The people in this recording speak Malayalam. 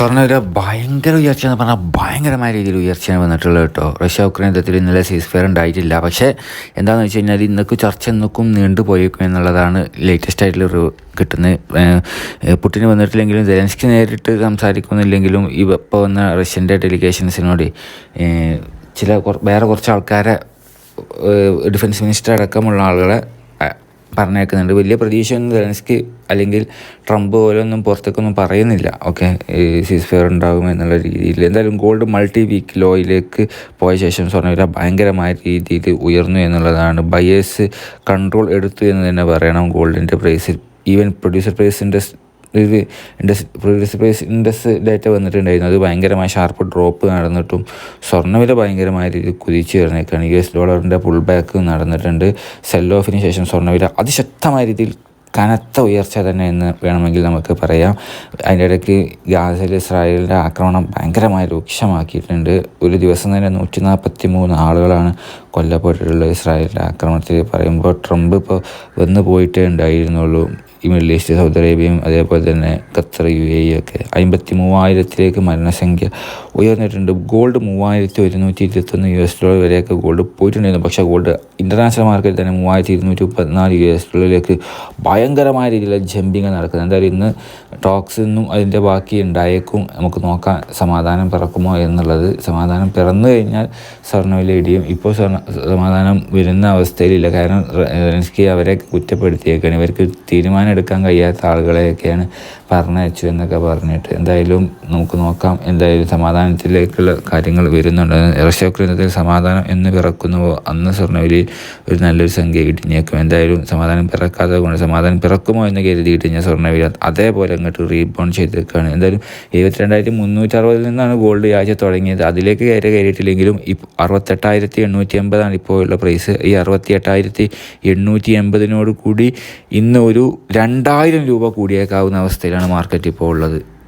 സ്വർണവില ഭയങ്കര ഉയർച്ചയെന്ന് പറഞ്ഞാൽ ഭയങ്കരമായ രീതിയിൽ ഉയർച്ചയാണ് വന്നിട്ടുള്ളത് കേട്ടോ. റഷ്യ ഉക്രൈൻ യുദ്ധത്തിൽ ഇന്നലെ സീസ് ഫെയർ ഉണ്ടായിട്ടില്ല. പക്ഷേ എന്താണെന്ന് വെച്ച് കഴിഞ്ഞാൽ ഇന്നൊക്കെ ചർച്ച എന്നൊക്കും നീണ്ടു പോയേക്കും എന്നുള്ളതാണ് ലേറ്റസ്റ്റ് ആയിട്ടുള്ള ഒരു കിട്ടുന്ന പുട്ടിന് വന്നിട്ടില്ലെങ്കിലും ജെലൻസ്കി നേരിട്ട് സംസാരിക്കുന്നില്ലെങ്കിലും ഇപ്പോൾ വന്ന റഷ്യന്റെ ഡെലിഗേഷൻസിനോട് ചില വേറെ കുറച്ച് ആൾക്കാരെ ഡിഫൻസ് മിനിസ്റ്റർ അടക്കമുള്ള ആളുകളെ പറഞ്ഞേക്കുന്നുണ്ട്. വലിയ പ്രതീക്ഷയൊന്നും സെലൻസ്കി അല്ലെങ്കിൽ ട്രംപ് പോലൊന്നും പുറത്തേക്കൊന്നും പറയുന്നില്ല. ഓക്കെ സീസ് ഫെയർ ഉണ്ടാകും എന്നുള്ള രീതിയിൽ. എന്തായാലും ഗോൾഡ് മൾട്ടി വീക്ക് ലോയിലേക്ക് പോയ ശേഷം സ്വർണവില ഭയങ്കരമായ രീതിയിൽ ഉയർന്നു എന്നുള്ളതാണ്. ബയേഴ്സ് കൺട്രോൾ എടുത്തു എന്ന് തന്നെ പറയണം ഗോൾഡിന്റെ പ്രൈസിൽ ഈവൻ പ്രൊഡ്യൂസർ പ്രൈസിന്റെ ഇത് index producer price index data വന്നിട്ടുണ്ടായിരുന്നു. അത് ഭയങ്കരമായ ഷാർപ്പ് ഡ്രോപ്പ് നടന്നിട്ടും സ്വർണവില ഭയങ്കരമായ രീതിയിൽ കുതിച്ചു വരുന്നേക്കാണ് യു എസ് ഡോളറിന്റെ പുൾ ബാക്ക് നടന്നിട്ടുണ്ട്. സെൽ ഓഫിന് ശേഷം സ്വർണവില അതിശക്തമായ രീതിയിൽ കനത്ത ഉയർച്ച തന്നെ എന്ന് വേണമെങ്കിൽ നമുക്ക് പറയാം. അതിന്റെ ഇടയ്ക്ക് ഗാസയിൽ ഇസ്രായേലിന്റെ ആക്രമണം ഭയങ്കരമായി രൂക്ഷമാക്കിയിട്ടുണ്ട്. ഒരു ദിവസം തന്നെ നൂറ്റി നാൽപ്പത്തി മൂന്ന് ആളുകളാണ് കൊല്ലപ്പെട്ടിട്ടുള്ളത് ഇസ്രായേലിന്റെ ആക്രമണത്തിൽ. പറയുമ്പോൾ ട്രംപ് ഇപ്പോൾ വന്നു പോയിട്ടേ ഉണ്ടായിരുന്നുള്ളൂ. ഈ മിഡിൽ ഈസ്റ്റ് സൗദി അറേബ്യയും അതേപോലെ തന്നെ ഖത്തർ യു എ ഇ ഒക്കെ അമ്പത്തി മൂവായിരത്തിലേക്ക് മരണസംഖ്യ ഉയർന്നിട്ടുണ്ട്. ഗോൾഡ് മൂവായിരത്തി ഒരുന്നൂറ്റി ഇരുപത്തൊന്ന് യു എസ് ഡോളർ വരെയൊക്കെ ഗോൾഡ് പോയിട്ടുണ്ടായിരുന്നു. പക്ഷേ ഗോൾഡ് ഇന്റർനാഷണൽ മാർക്കറ്റിൽ തന്നെ മൂവായിരത്തി ഇരുന്നൂറ്റി മുപ്പത്തിനാല് യു എസ് ഡോളറിലേക്ക് ഭയങ്കരമായ രീതിയിലുള്ള ജമ്പിങ് നടക്കുന്നത്. എന്തായാലും ഇന്ന് ടോക്സ് നിന്നും അതിന്റെ ബാക്കി ഉണ്ടായേക്കും. നമുക്ക് നോക്കാം സമാധാനം പിറക്കുമോ എന്നുള്ളത്. സമാധാനം പിറന്നു കഴിഞ്ഞാൽ സ്വർണവില ഇടിയും. ഇപ്പോൾ സ്വർണ സമാധാനം വരുന്ന അവസ്ഥയിലില്ല. കാരണം റെൻസ്കി അവരെ കുറ്റപ്പെടുത്തിയേക്കാണ്. ഇവർക്ക് തീരുമാനം എടുക്കാൻ കഴിയാത്ത ആളുകളെയൊക്കെയാണ്. പറഞ്ഞയച്ചു എന്നൊക്കെ പറഞ്ഞിട്ട് എന്തായാലും നമുക്ക് നോക്കാം. എന്തായാലും സമാധാനത്തിലേക്കുള്ള കാര്യങ്ങൾ വരുന്നുണ്ട്. റഷ്യ ഉക്രൈനത്തിൽ സമാധാനം എന്ന് പിറക്കുന്നുവോ? അന്ന് സ്വർണവിലയിൽ ഒരു നല്ലൊരു സംഖ്യ ഇടിഞ്ഞേക്കും എന്തായാലും സമാധാനം പിറക്കാതെ കൊണ്ട് സമാധാനം പിറക്കുമോ എന്ന് കരുതിയിട്ട് ഞാൻ സ്വർണവില അതേപോലെ അങ്ങോട്ട് റീബോൺ ചെയ്തേക്കാണ്. എന്തായാലും എഴുപത്തിരണ്ടായിരത്തി മുന്നൂറ്റി അറുപതിൽ നിന്നാണ് ഗോൾഡ് ആഴ്ച തുടങ്ങിയത്. അതിലേക്ക് കയറി കയറിയിട്ടില്ലെങ്കിലും ഇപ്പോൾ അറുപത്തെട്ടായിരത്തി എണ്ണൂറ്റി എൺപതാണ് ഇപ്പോൾ ഉള്ള പ്രൈസ് ഈ അറുപത്തി എട്ടായിരത്തി എണ്ണൂറ്റി എൺപതിനോട് കൂടി ഇന്ന് ഒരു രണ്ടായിരം രൂപ കൂടിയേക്കാവുന്ന അവസ്ഥയിലാണ് മാർക്കറ്റ് ഇപ്പോൾ ഉള്ളത്.